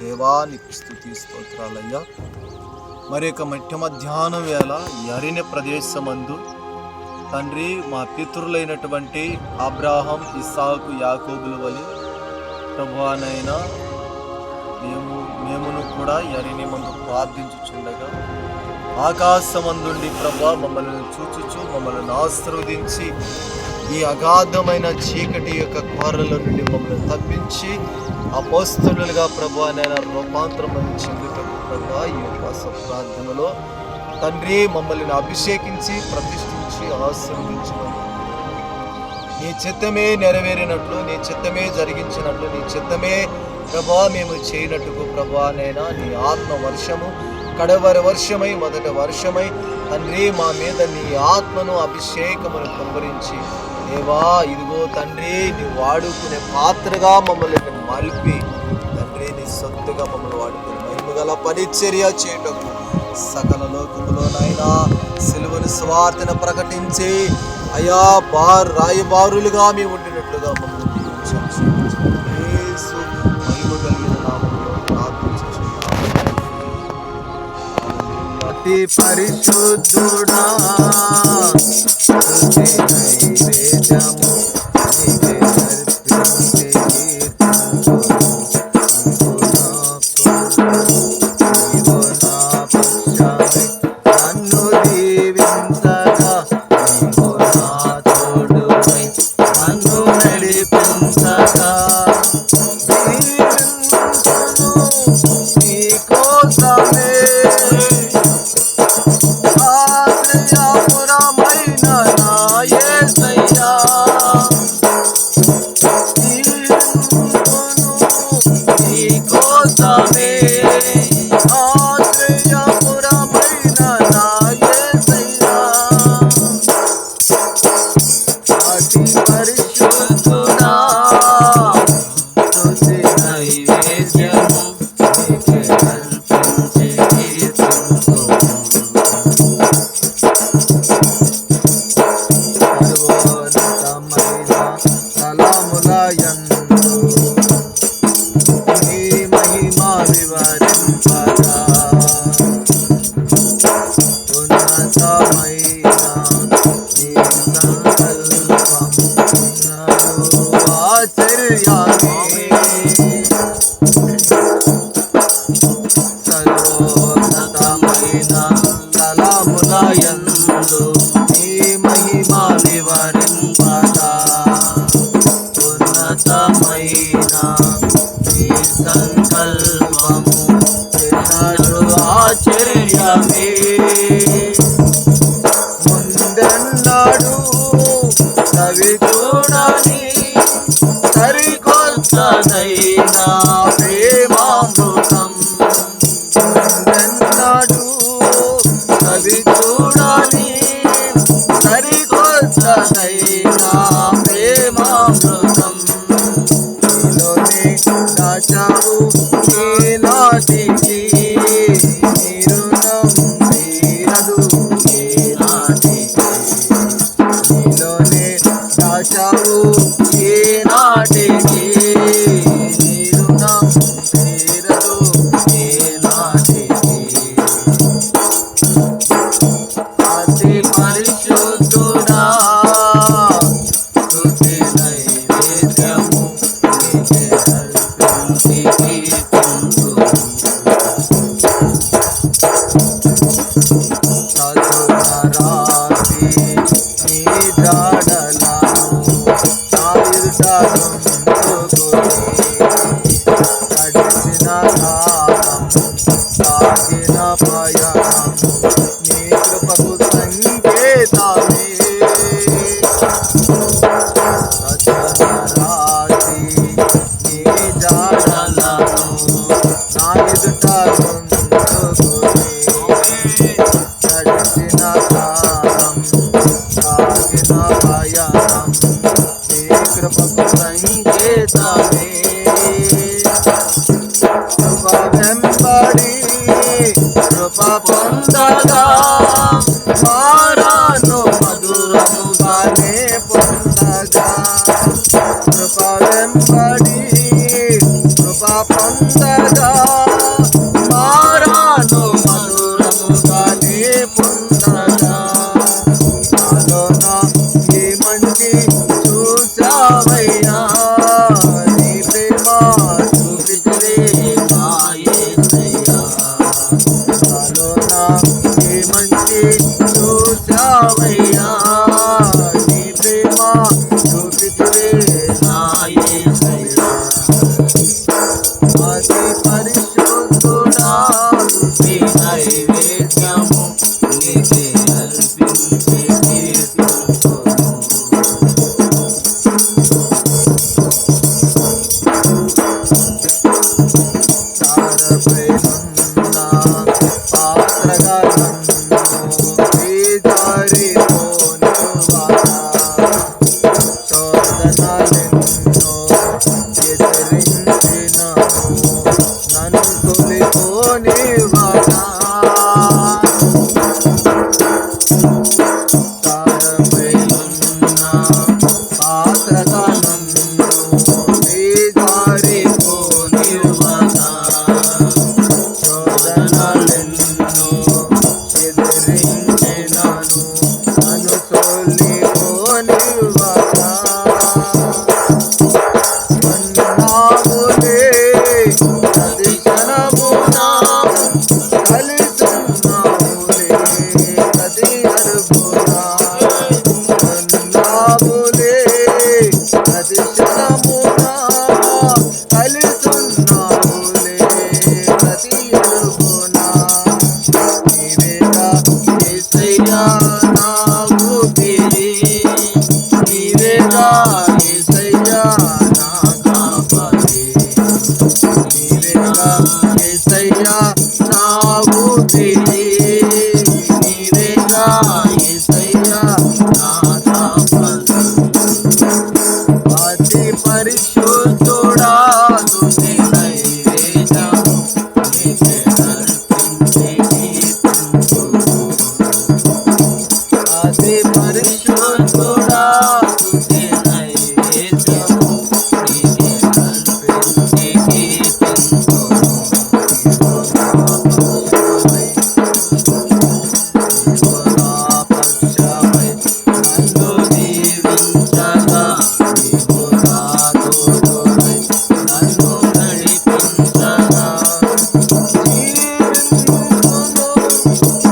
దేవానికి స్థుతి స్తోత్రాలయ్యా. మరి యొక్క మధ్య మధ్యాహ్నం వేళ ఎరిని ప్రదేశమందు తండ్రి మా పితరులైనటువంటి అబ్రాహం ఇసాకు యాకోబుల వలి ప్రభువానైనా మేము మేమును కూడా ఎరిని మందు ప్రార్థించుచుండగా ఆకాశమందుండి ప్రభా మమ్మల్ని చూచుచు మమ్మల్ని ఆశీర్వదించి ఈ అగాధమైన చీకటి యొక్క కోరల నుండి మమ్మల్ని తప్పించి అపోస్తులుగా ప్రభు నేను రూపాంతరం చెందుటకు ఈ ఉపవాస ప్రార్థనలో తండ్రి మమ్మల్ని అభిషేకించి ప్రతిష్ఠించి ఆశీర్వదించమని నీ చిత్తమే నెరవేరినట్లు నీ చిత్తమే జరిగించినట్లు నీ చిత్తమే ప్రభా మేము చేయనట్టుకు ప్రభా నైనా నీ ఆత్మ వర్షము. కడవరి వర్షమై మొదటి వర్షమై తండ్రి మా మీద నీ ఆత్మను అభిషేకమును కుమ్మరించి దేవా ఇదిగో తండ్రి నీ వాడుకునే పాత్రగా మమ్మల్ని మలిపి తండ్రి నీ సొత్తుగా మమ్మల్ని వాడుకుని మహిమగల పరిచర్య చేయటకు సకల లోకములోనైనా సిలువను స్వార్థను ప్రకటించి అయా బార్ రాయబారులుగా మేము ఉండినట్లుగా మమ్మల్ని అతి పరిశుద్ధుడా స్తుతి chamo e nós te Baba. పరిశుద్ధుడా new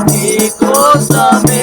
నీకోసమే